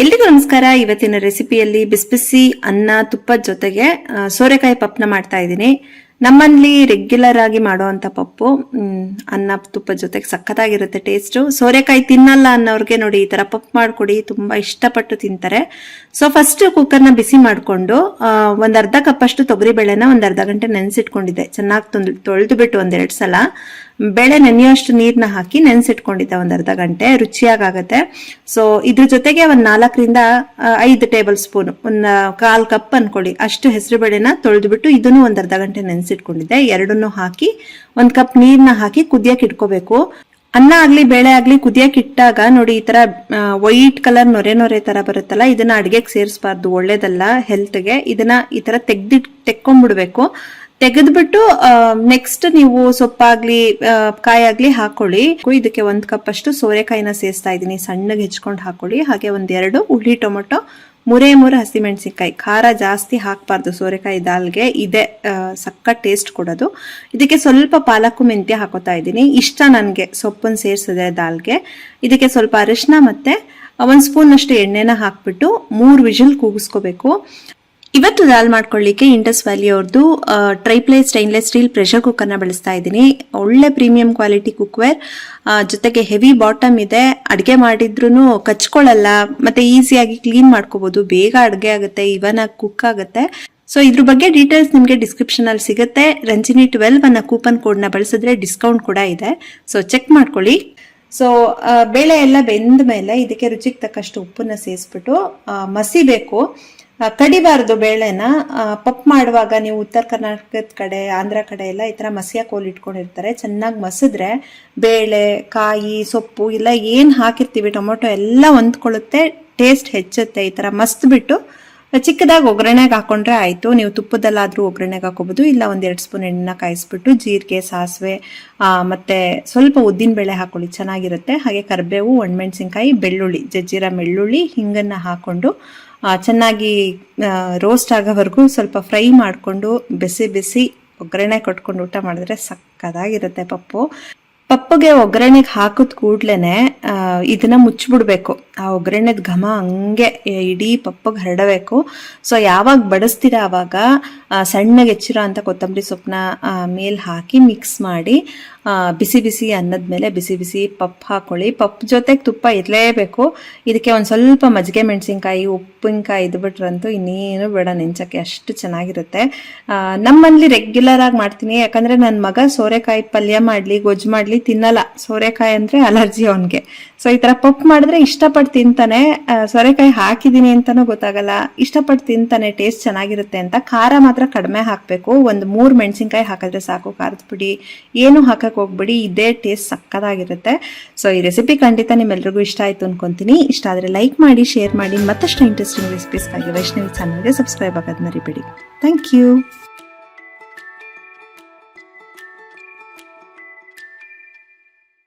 ಎಲ್ರಿಗೂ ನಮಸ್ಕಾರ. ಇವತ್ತಿನ ರೆಸಿಪಿಯಲ್ಲಿ ಬಿಸಿ ಬಿಸಿ ಅನ್ನ ತುಪ್ಪದ ಜೊತೆಗೆ ಸೋರೆಕಾಯಿ ಪಪ್ನ ಮಾಡ್ತಾ ಇದ್ದೀನಿ. ನಮ್ಮಲ್ಲಿ ರೆಗ್ಯುಲರ್ ಆಗಿ ಮಾಡುವಂತ ಪಪ್ಪು ಅನ್ನ ತುಪ್ಪದ ಜೊತೆಗೆ ಸಖತ್ತಾಗಿರುತ್ತೆ ಟೇಸ್ಟು ಸೋರೆಕಾಯಿ ತಿನ್ನಲ್ಲ ಅನ್ನೋರ್ಗೆ ನೋಡಿ ಈ ತರ ಪಪ್ಪು ಮಾಡ್ಕೊಡಿ, ತುಂಬಾ ಇಷ್ಟಪಟ್ಟು ತಿಂತಾರೆ. ಸೊ ಫಸ್ಟ್ ಕುಕ್ಕರ್ನ ಬಿಸಿ ಮಾಡಿಕೊಂಡು ಒಂದ್ ಅರ್ಧ ಕಪ್ ಅಷ್ಟು ತೊಗರಿ ಬೇಳೆನ ಒಂದ್ ಅರ್ಧ ಗಂಟೆ ನೆನೆಸಿಟ್ಕೊಂಡಿದ್ದೆ. ಚೆನ್ನಾಗಿ ತೊಂದ್ ತೊಳೆದು ಬಿಟ್ಟು ಒಂದೆರಡು ಸಲ. ಬೇಳೆ ನೆನೆಯುವಷ್ಟು ನೀರ್ನ ಹಾಕಿ ನೆನೆಸಿಟ್ಕೊಂಡಿದ್ದೆ ಒಂದ್ ಅರ್ಧ ಗಂಟೆ. ರುಚಿಯಾಗತ್ತೆ ಸೊ ಇದ್ರ ಜೊತೆಗೆ ಒಂದ್ ನಾಲ್ಕರಿಂದ ಐದು ಟೇಬಲ್ ಸ್ಪೂನ್ ಒಂದ್ ಕಾಲ್ ಕಪ್ ಅನ್ಕೊಳ್ಳಿ. ಅಷ್ಟು ಹೆಸರು ಬೇಳೆನ ತೊಳೆದು ಬಿಟ್ಟು ಇದನ್ನು ಒಂದ್ ಅರ್ಧ ಗಂಟೆ ನೆನೆಸಿಟ್ಕೊಂಡಿದ್ದೆ ಎರಡನ್ನೂ ಹಾಕಿ ಒಂದ್ ಕಪ್ ನೀರ್ನ ಹಾಕಿ ಕುದಿಯಕ್ ಇಟ್ಕೋಬೇಕು. ಅನ್ನ ಆಗ್ಲಿ, ಬೇಳೆ ಆಗ್ಲಿ ಕುದಿಯಕ್ ಇಟ್ಟಾಗ ನೋಡಿ ಈ ತರ ವೈಟ್ ಕಲರ್ ನೊರೆ ನೊರೆ ತರ ಬರುತ್ತಲ್ಲ, ಇದನ್ನ ಅಡಿಗೆಗೆ ಸೇರಿಸಬಾರ್ದು. ಒಳ್ಳೇದಲ್ಲ ಹೆಲ್ತ್ಗೆ ಇದನ್ನ ಈ ತರ ತೆಗ್ದಿಟ್ ತೆಕ್ಕೊಂಡ್ಬಿಡ್ಬೇಕು ತೆಗೆದ್ಬಿಟ್ಟು ನೆಕ್ಸ್ಟ್ ನೀವು ಸೊಪ್ಪಾಗ್ಲಿ ಕಾಯಿ ಆಗ್ಲಿ ಹಾಕೊಳ್ಳಿ. ಇದಕ್ಕೆ ಒಂದ್ ಕಪ್ ಅಷ್ಟು ಸೋರೆಕಾಯಿನ ಸೇರಿಸ್ತಾ ಇದ್ದೀನಿ. ಸಣ್ಣಗೆ ಹೆಚ್ಕೊಂಡು ಹಾಕೊಳ್ಳಿ. ಹಾಗೆ ಒಂದ್ ಎರಡು ಹುಳಿ ಟೊಮೊಟೊ ಮೂರೇ ಮೂರು ಹಸಿಮೆಣಸಿನ್ಕಾಯಿ ಖಾರ ಜಾಸ್ತಿ ಹಾಕಬಾರ್ದು. ಸೋರೆಕಾಯಿ ದಾಲ್ಗೆ ಇದೆ ಸಕ್ಕ ಟೇಸ್ಟ್ ಕೊಡೋದು. ಇದಕ್ಕೆ ಸ್ವಲ್ಪ ಪಾಲಕ್ಕು ಮೆಂತ್ಯ ಹಾಕೋತಾ ಇದ್ದೀನಿ. ಇಷ್ಟ ನನಗೆ ಸೊಪ್ಪನ್ನು ಸೇರಿಸಿದೆ ದಾಲ್ಗೆ. ಇದಕ್ಕೆ ಸ್ವಲ್ಪ ಅರಿಶಿನ ಮತ್ತೆ ಒಂದು ಸ್ಪೂನ್ ಅಷ್ಟು ಎಣ್ಣೆನ ಹಾಕ್ಬಿಟ್ಟು ಮೂರು ವಿಷಲ್ ಕೂಗಿಸ್ಕೋಬೇಕು. ಇವತ್ತು ದಾಲ್ ಮಾಡ್ಕೊಳ್ಳಿಕ್ಕೆ ಇಂಡಸ್ ವ್ಯಾಲಿ ಅವ್ರದ್ದು ಟ್ರೈಪ್ಲೇ ಸ್ಟೈನ್ಲೆಸ್ ಸ್ಟೀಲ್ ಪ್ರೆಷರ್ ಕುಕ್ಕರ್ನ ಬಳಸ್ತಾ ಇದ್ದೀನಿ. ಒಳ್ಳೆ ಪ್ರೀಮಿಯಂ ಕ್ವಾಲಿಟಿ ಕುಕ್ವೇರ್ ಜೊತೆಗೆ ಹೆವಿ ಬಾಟಮ್ ಇದೆ. ಅಡುಗೆ ಮಾಡಿದ್ರೂ ಕಚ್ಕೊಳ್ಳಲ್ಲ. ಮತ್ತೆ ಈಸಿಯಾಗಿ ಕ್ಲೀನ್ ಮಾಡ್ಕೋಬಹುದು ಬೇಗ ಅಡುಗೆ ಆಗುತ್ತೆ ಇವನ್ ಆಗಿ ಕುಕ್ ಆಗುತ್ತೆ. ಸೊ ಇದ್ರ ಬಗ್ಗೆ ಡೀಟೇಲ್ಸ್ ನಿಮಗೆ ಡಿಸ್ಕ್ರಿಪ್ಷನ್ ಅಲ್ಲಿ ಸಿಗುತ್ತೆ. ರಂಜಿನಿ ಟ್ವೆಲ್ವ್ ಅನ್ನ ಕೂಪನ್ ಕೋಡ್ನ ಬಳಸಿದ್ರೆ ಡಿಸ್ಕೌಂಟ್ ಕೂಡ ಇದೆ. ಸೊ ಚೆಕ್ ಮಾಡ್ಕೊಳ್ಳಿ. ಸೊ ಬೇಳೆ ಎಲ್ಲ ಬೆಂದ ಮೇಲೆ ಇದಕ್ಕೆ ರುಚಿಗೆ ತಕ್ಕಷ್ಟು ಉಪ್ಪನ್ನ ಸೇರಿಸ್ಬಿಟ್ಟು ಮಸಿಬೇಕು ಕಡಿಬಾರ್ದು ಬೇಳೆನ. ಪಪ್ ಮಾಡುವಾಗ ನೀವು ಉತ್ತರ ಕರ್ನಾಟಕದ ಕಡೆ, ಆಂಧ್ರ ಕಡೆ ಎಲ್ಲ ಈ ಥರ ಮಸಿಯ ಕೋಲ್ ಇಟ್ಕೊಂಡಿರ್ತಾರೆ. ಚೆನ್ನಾಗಿ ಮಸಿದ್ರೆ ಬೇಳೆ, ಕಾಯಿ, ಸೊಪ್ಪು ಇಲ್ಲ ಏನು ಹಾಕಿರ್ತೀವಿ, ಟೊಮೊಟೊ ಎಲ್ಲ ಹೊಂದ್ಕೊಳ್ಳುತ್ತೆ, ಟೇಸ್ಟ್ ಹೆಚ್ಚುತ್ತೆ ಈ ಥರ ಮಸ್ತ್ಬಿಟ್ಟು ಚಿಕ್ಕದಾಗಿ ಒಗ್ಗರಣೆಗೆ ಹಾಕೊಂಡ್ರೆ ಆಯಿತು. ನೀವು ತುಪ್ಪದಲ್ಲಾದರೂ ಒಗ್ಗರಣೆಗೆ ಹಾಕೋಬೋದು. ಇಲ್ಲ ಒಂದೆರಡು ಸ್ಪೂನ್ ಎಣ್ಣೆನ ಕಾಯಿಸ್ಬಿಟ್ಟು ಜೀರಿಗೆ ಸಾಸಿವೆ ಮತ್ತು ಸ್ವಲ್ಪ ಉದ್ದಿನಬೇಳೆ ಹಾಕೊಳ್ಳಿ. ಚೆನ್ನಾಗಿರುತ್ತೆ. ಹಾಗೆ ಕರಿಬೇವು ಒಣಮೆಣಸಿನ್ಕಾಯಿ ಬೆಳ್ಳುಳ್ಳಿ ಜಜ್ಜಿರ ಬೆಳ್ಳುಳ್ಳಿ ಹಿಂಗನ್ನು ಹಾಕ್ಕೊಂಡು ಚೆನ್ನಾಗಿ ರೋಸ್ಟ್ ಆಗೋವರೆಗೂ ಸ್ವಲ್ಪ ಫ್ರೈ ಮಾಡಿಕೊಂಡು ಬಿಸಿ ಬಿಸಿ ಒಗ್ಗರಣೆ ಕೊಟ್ಕೊಂಡು ಊಟ ಮಾಡಿದ್ರೆ ಸಕ್ಕದಾಗಿರುತ್ತೆ ಪಪ್ಪು. ಪಪ್ಪಗೆ ಒಗ್ಗರಣೆಗೆ ಹಾಕಿದ ಕೂಡ್ಲೇನೆ ಆ, ಇದನ್ನ ಮುಚ್ಚಿಬಿಡ್ಬೇಕು. ಆ ಒಗ್ಗರಣೆದ ಘಮ ಹಂಗೆ ಇಡೀ ಪಪ್ಪಗೆ ಹರಡಬೇಕು. ಸೊ ಯಾವಾಗ ಬಡಿಸ್ತೀರ ಆವಾಗ ಸಣ್ಣಗೆ ಹೆಚ್ಚಿರೋ ಅಂತ ಕೊತ್ತಂಬರಿ ಸೊಪ್ಪನ್ನ ಮೇಲ್ ಹಾಕಿ ಮಿಕ್ಸ್ ಮಾಡಿ ಬಿಸಿ ಬಿಸಿ ಅನ್ನದ ಮೇಲೆ ಬಿಸಿ ಬಿಸಿ ಪಪ್ ಹಾಕೊಳ್ಳಿ. ಪಪ್ ಜೊತೆಗೆ ತುಪ್ಪ ಇರಲೇಬೇಕು. ಇದಕ್ಕೆ ಒಂದು ಸ್ವಲ್ಪ ಮಜ್ಜಿಗೆ ಮೆಣಸಿನ್ಕಾಯಿ ಉಪ್ಪಿನಕಾಯಿ ಇದು ಬಿಟ್ರಂತೂ ಇನ್ನೇನು ಬೇಡ, ನೆಂಚಕ್ಕೆ ಅಷ್ಟು ಚೆನ್ನಾಗಿರುತ್ತೆ. ನಮ್ಮಲ್ಲಿ ರೆಗ್ಯುಲರ್ ಆಗಿ ಮಾಡ್ತೀನಿ, ಯಾಕಂದ್ರೆ ನನ್ನ ಮಗ ಸೋರೆಕಾಯಿ ಪಲ್ಯ ಮಾಡಲಿ, ಗೊಜ್ಜು ಮಾಡಲಿ ತಿನ್ನಲ್ಲ. ಸೋರೆಕಾಯಿ ಅಂದ್ರೆ ಅಲರ್ಜಿ ಅವನಿಗೆ. ಸೊ ಈ ತರ ಪಪ್ಪು ಮಾಡಿದ್ರೆ ಇಷ್ಟಪಟ್ಟು ತಿಂತಾನೆ. ಸೋರೆಕಾಯಿ ಹಾಕಿದ್ದೀನಿ ಅಂತಲೂ ಗೊತ್ತಾಗಲ್ಲ. ಇಷ್ಟಪಟ್ಟು ತಿಂತಾನೆ, ಟೇಸ್ಟ್ ಚೆನ್ನಾಗಿರುತ್ತೆ ಅಂತ. ಖಾರ ಮಾತ್ರ ಕಡಿಮೆ ಹಾಕಬೇಕು. ಒಂದು ಮೂರು ಮೆಣಸಿನ್ಕಾಯಿ ಹಾಕಿದ್ರೆ ಸಾಕು, ಖಾರದ ಪುಡಿ. ಏನು ಹಾಕಕ್ ಹೋಗ್ಬಿಡಿ, ಇದೇ ಟೇಸ್ಟ್ ಸಕ್ಕದಾಗಿರುತ್ತೆ. ಸೊ ಈ ರೆಸಿಪಿ ಖಂಡಿತ ನಿಮ್ಮೆಲ್ರಿಗೂ ಇಷ್ಟ ಆಯ್ತು ಅನ್ಕೊಂತೀನಿ. ಇಷ್ಟ ಆದ್ರೆ ಲೈಕ್ ಮಾಡಿ ಶೇರ್ ಮಾಡಿ. ಮತ್ತಷ್ಟು ಇಂಟ್ರೆಸ್ಟಿಂಗ್ ರೆಸಿಪೀಸ್ಗಾಗಿ ವೈಷ್ಣವಿ ಚಾನಲ್ಗೆ ಸಬ್ಸ್ಕ್ರೈಬ್ ಆಗೋದು ಮರಿಬೇಡಿ ಥ್ಯಾಂಕ್ ಯು